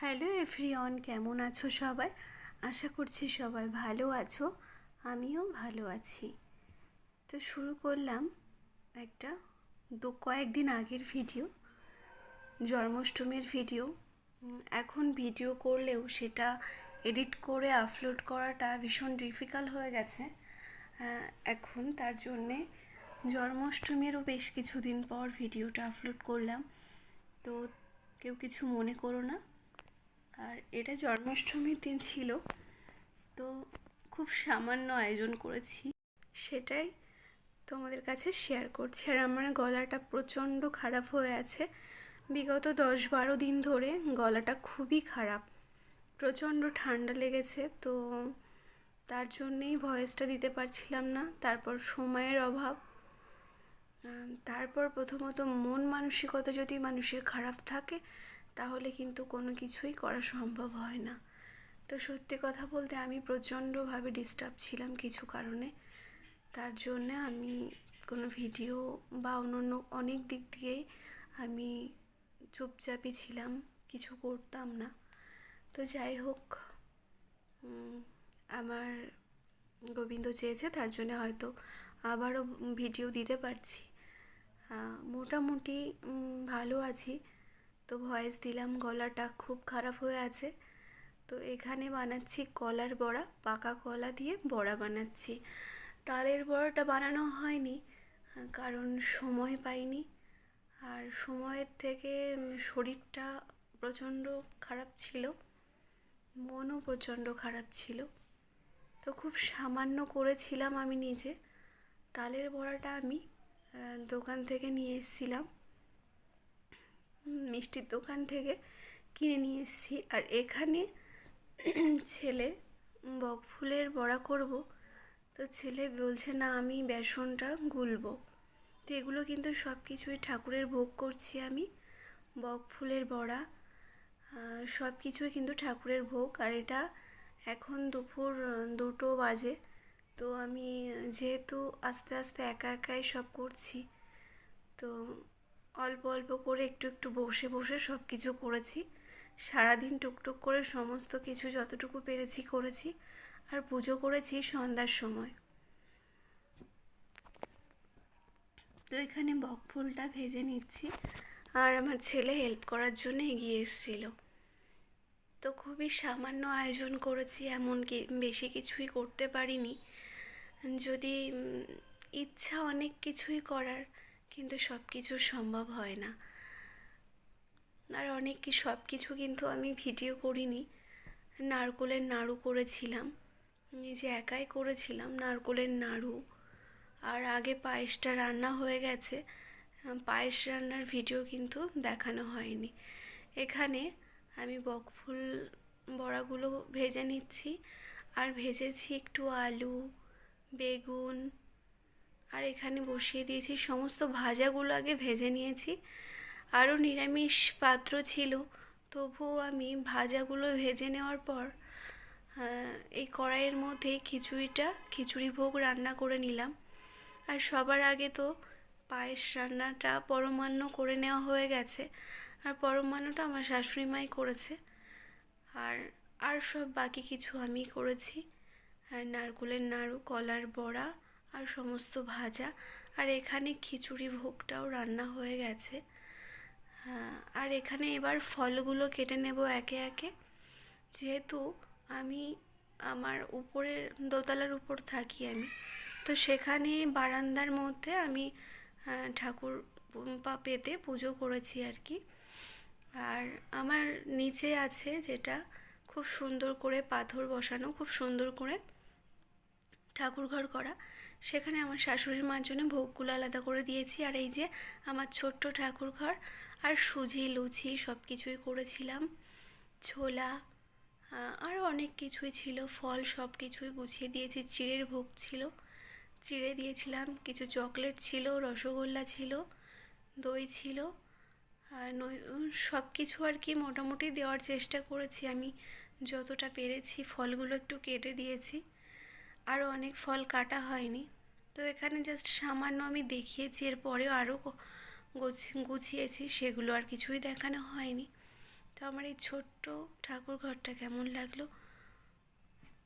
Hello everyone, কেমন আছো সবাই? আশা করছি সবাই ভালো আছো, আমিও ভালো আছি। তো শুরু করলাম একটা দু কয়েকদিন আগের ভিডিও, জন্মাষ্টমীর ভিডিও। এখন ভিডিও করলেও সেটা এডিট করে আপলোড করাটা ভীষণ ডিফিকাল্ট হয়ে গেছে। এখন তার জন্যে জন্মাষ্টমীরও বেশ কিছুদিন পর ভিডিওটা আপলোড করলাম। তো কেউ কিছু মনে করো না। আর এটা জন্মাষ্টমীর দিন ছিল, তো খুব সামান্য আয়োজন করেছি। সেটাই তোমাদের কাছে শেয়ার করছি। আর আমার গলাটা প্রচণ্ড খারাপ হয়ে আছে। বিগত দশ বারো দিন ধরে গলাটা খুবই খারাপ, প্রচণ্ড ঠান্ডা লেগেছে, তো তার জন্যেই ভয়েসটা দিতে পারছিলাম না। তারপর সময়ের অভাব। তারপর প্রথমত মন মানসিকতা যদি মানুষের খারাপ থাকে তাহলে কিন্তু কোনো কিছুই করা সম্ভব হয় না। তো সত্যি কথা বলতে আমি প্রচণ্ডভাবে ডিস্টার্ব ছিলাম কিছু কারণে। তার জন্য আমি কোনো ভিডিও বা অন্য অনেক দিক দিয়েই আমি চুপচাপই ছিলাম, কিছু করতাম না। তো যাই হোক আমার গোবিন্দ চেয়েছে, তার জন্য হয়তো আবারও ভিডিও দিতে পারছি। মোটামুটি ভালো আছি। তো ভয়েস দিলাম, গলাটা খুব খারাপ হয়ে আছে। তো এখানে বানাচ্ছি কলার বড়া, পাকা কলা দিয়ে বড়া বানাচ্ছি। তালের বড়াটা বানানো হয়নি, কারণ সময় পাইনি। আর সময়ের থেকে শরীরটা প্রচণ্ড খারাপ ছিল, মনও প্রচণ্ড খারাপ ছিল। তো খুব সামান্য করেছিলাম আমি নিজে। তালের বড়াটা আমি দোকান থেকে নিয়ে এসেছিলাম। মিষ্টির দোকান থেকে কিনে নিয়ে এসেছি। আর এখানে ছেলে বক ফুলের বড়া করব। তো ছেলে বলছে, না, আমি বেসনটা গুলবো। তো এগুলো কিন্তু সব কিছুই ঠাকুরের ভোগ করছি আমি। বক ফুলের বড়া সব কিছুই কিন্তু ঠাকুরের ভোগ। আর এটা এখন দুপুর দুটো বাজে। তো আমি যেহেতু আস্তে আস্তে একা, একাই সব করছি, তো অল্প অল্প করে একটু একটু বসে বসে সব কিছু করেছি। সারাদিন টুকটুক করে সমস্ত কিছু যতটুকু পেরেছি করেছি আর পুজো করেছি সন্ধ্যার সময়। তো এখানে বক ফুলটা ভেজে নিচ্ছি আর আমার ছেলে হেল্প করার জন্য এগিয়ে এসেছিল। তো খুবই সামান্য আয়োজন করেছি, এমন কি বেশি কিছুই করতে পারিনি। যদি ইচ্ছা অনেক কিছুই করার কিন্তু সব কিছু সম্ভব হয় না। আর অনেক কি সব কিছু কিন্তু আমি ভিডিও করিনি। নারকোলের নাড়ু করেছিলাম। নিজে একাই করেছিলাম নারকোলের নাড়ু। আর আগে পায়েসটা রান্না হয়ে গেছে। পায়েস রান্নার ভিডিও কিন্তু দেখানো হয়নি। এখানে আমি বকফুল বড়াগুলো ভেজে নিচ্ছি। আর ভেজেছি একটু আলু, বেগুন আর এখানে বসিয়ে দিয়েছি, সমস্ত ভাজাগুলো আগে ভেজে নিয়েছি। আরও নিরামিষ পাত্র ছিল, তবুও আমি ভাজাগুলো ভেজে নেওয়ার পর এই কড়াইয়ের মধ্যে খিচুড়িটা, খিচুড়ি ভোগ রান্না করে নিলাম। আর সবার আগে তো পায়েস রান্নাটা পরমান্ন করে নেওয়া হয়ে গেছে। আর পরমান্নটা আমার শাশুড়ি মাই করেছে। আর আর সব বাকি কিছু আমি করেছি। নারকোলের নাড়ু, কলার বড়া আর সমস্ত ভাজা। আর এখানে খিচুড়ি ভোগটাও রান্না হয়ে গেছে। আর এখানে এবার ফলগুলো কেটে নেব একে একে। যেহেতু আমি আমার উপরের দোতলার উপর থাকি আমি, তো সেখানে বারান্দার মধ্যে আমি ঠাকুর পা পেতে পুজো করেছি আর কি। আর আমার নিচে আছে যেটা খুব সুন্দর করে পাথর বসানো, খুব সুন্দর করে ঠাকুর ঘর করা। সেখানে আমার শাশুড়ি মার জন্য ভোগগুলো আলাদা করে দিয়েছি। আর এই যে আমার ছোট্ট ঠাকুর ঘর আর সুজি, লুচি সব কিছুই করেছিলাম। ছোলা আরও অনেক কিছুই ছিল। ফল সব কিছুই গুছিয়ে দিয়েছি। চিড়ের ভোগ ছিল। চিড়ে দিয়েছিলাম। কিছু চকলেট ছিল, রসগোল্লা ছিল, দই ছিল। সব কিছু আর কি মোটামুটি দেওয়ার চেষ্টা করেছি। আমি যতটা পেরেছি ফলগুলো একটু কেটে দিয়েছি। আরও অনেক ফল কাটা হয়নি। তো এখানে জাস্ট সামান্য আমি দেখিয়েছি, এরপরেও আরও গুছিয়েছি, সেগুলো আর কিছুই দেখানো হয়নি। তো আমার এই ছোট্ট ঠাকুর ঘরটা কেমন লাগল?